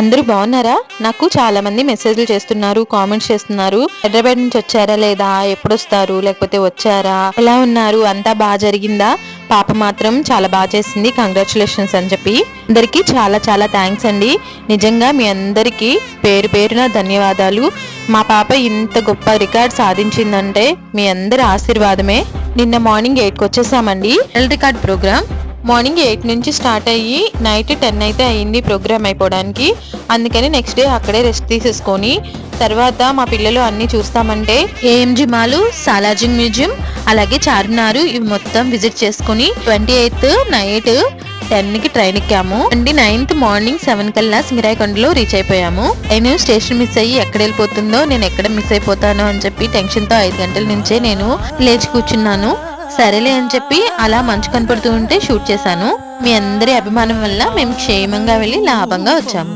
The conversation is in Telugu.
అందరూ బాగున్నారా? నాకు చాలా మంది మెసేజ్లు చేస్తున్నారు కామెంట్స్ చేస్తున్నారు. హైదరాబాద్ నుంచి వచ్చారా లేదా? ఎప్పుడు వస్తారు? లేకపోతే వచ్చారా? ఎలా ఉన్నారు? అంతా బాగా జరిగిందా? పాప మాత్రం చాలా బాగా చేసింది. కంగ్రాచులేషన్స్ అని చెప్పి. అందరికీ చాలా చాలా థ్యాంక్స్ అండి. నిజంగా మీ అందరికీ పేరు పేరున ధన్యవాదాలు. మా పాప ఇంత గొప్ప రికార్డ్ సాధించిందంటే మీ అందరి ఆశీర్వాదమే. నిన్న మార్నింగ్ ఎయిట్కి వచ్చేసామండి. Health record program morning eight నుంచి స్టార్ట్ అయ్యి నైట్ టెన్ అయితే అయ్యింది ప్రోగ్రామ్ అయిపోవడానికి. అందుకని నెక్స్ట్ డే అక్కడే రెస్ట్ తీసేసుకొని తర్వాత మా పిల్లలు అన్ని చూస్తామంటే ఏఎంజి మాలు సాలాజింగ్ మ్యూజియం అలాగే చార్మినారు ఇవి మొత్తం విజిట్ చేసుకుని ట్వంటీ ఎయిత్ నైట్ టెన్కి ట్రైన్ ఎక్కాము. అండి నైన్త్ మార్నింగ్ సెవెన్ కల్లా సింగరాయకొండలో రీచ్ అయిపోయాము. నేను స్టేషన్ మిస్ అయ్యి ఎక్కడ వెళ్ళిపోతుందో నేను ఎక్కడ మిస్ అయిపోతానో అని చెప్పి టెన్షన్తో ఐదు గంటల నుంచే నేను లేచి కూర్చున్నాను. సరేలే అని చెప్పి అలా మంచు కనపడుతూ ఉంటే షూట్ చేశాను. మీ అందరి అభిమానం వల్ల మేము క్షేమంగా వెళ్ళి లాభంగా వచ్చాము.